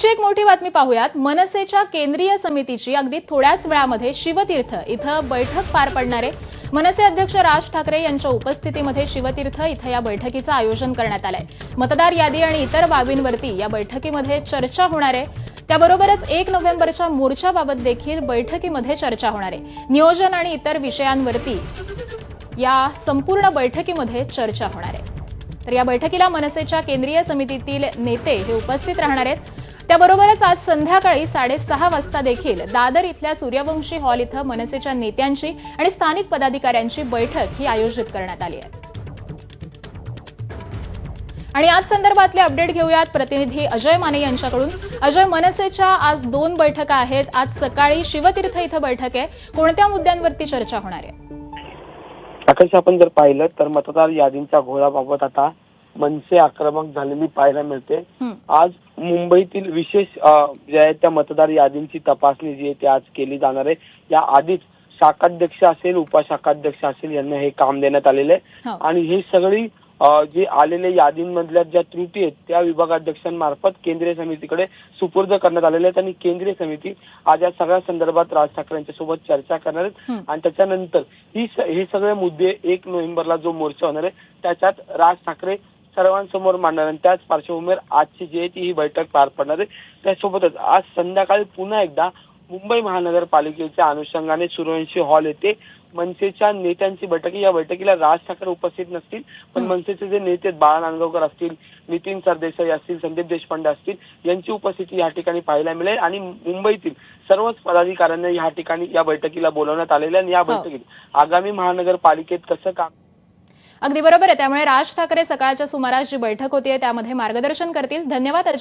पुढची एक मोठी बातमी पाहूयात. मनसेच्या केंद्रीय समितीची अगदी थोड्याच वेळामध्ये शिवतीर्थ इथं बैठक पार पडणार आहे. मनसे अध्यक्ष राज ठाकरे यांच्या उपस्थितीमध्ये शिवतीर्थ इथं या बैठकीचं आयोजन करण्यात आलंय. मतदार यादी आणि इतर बाबींवरती या बैठकीमध्ये चर्चा होणार आहे. त्याबरोबरच एक नोव्हेंबरच्या मोर्चाबाबत देखील बैठकीमध्ये चर्चा होणार आहे. नियोजन आणि इतर विषयांवरती या संपूर्ण बैठकीमध्ये चर्चा होणार आहे. तर या बैठकीला मनसेच्या केंद्रीय समितीतील नेते हे उपस्थित राहणार आहेत. त्याबरोबरच आज संध्याकाळी साडेसहा वाजता देखील दादर इथल्या सूर्यवंशी हॉल इथं मनसेच्या नेत्यांची आणि स्थानिक पदाधिकाऱ्यांची बैठक ही आयोजित करण्यात आली आहे. आणि आज संदर्भातले अपडेट घेऊयात. प्रतिनिधी अजय माने यांच्याकडून. अजय मनसेच्या आज दोन बैठका आहेत. आज सकाळी शिवतीर्थ इथं बैठक आहे. कोणत्या मुद्द्यांवरती चर्चा होणार आहे? आकाश आपण जर पाहिलं तर मतदार यादींच्या घोळाबाबत आता मनसे आक्रमक झालेली पाहायला मिळते. आज मुंबईतील विशेष अ, जे आहे त्या मतदार यादींची तपासणी जी आहे ती आज केली जाणार आहे या आधीच शाखाध्यक्ष असेल उपशाखाध्यक्ष असेल यांना हे काम देण्यात आलेलं आहे हो. आणि ही सगळी जे आलेल्या यादींमधल्या ज्या त्रुटी आहेत त्या विभागाध्यक्षांमार्फत केंद्रीय समितीकडे सुपूर्द करण्यात आलेल्या आहेत आणि केंद्रीय समिती आज या सगळ्या संदर्भात राज ठाकरे यांच्या सोबत चर्चा करणार आहेत. आणि त्याच्यानंतर ही हे सगळे मुद्दे एक नोव्हेंबरला जो मोर्चा होणार आहे त्याच्यात राज ठाकरे सर्वांसमोर मांडणार आणि त्याच पार्श्वभूमीवर आजची जी आहे ती ही बैठक पार पडणार आहे त्यासोबतच आज संध्याकाळी पुन्हा एकदा मुंबई महानगरपालिकेच्या अनुषंगाने सूर्यवंशी हॉल येथे मनसेच्या नेत्यांची बैठक. या बैठकीला राज ठाकरे उपस्थित नसतील पण. मनसेचे जे नेते बाळा नांदगावकर असतील नितीन सरदेसाई असतील संदीप देशपांडे असतील यांची उपस्थिती या ठिकाणी पाहायला मिळेल आणि मुंबईतील सर्वच पदाधिकाऱ्यांना या ठिकाणी या बैठकीला बोलवण्यात आलेलं आहे आणि या. बैठकीत आगामी महानगरपालिकेत कसं काम अगदी बरोबर आहे. त्यामुळे राज ठाकरे सकाळच्या सुमारास जी बैठक होतीये त्यामध्ये मार्गदर्शन करतील. धन्यवाद. अजय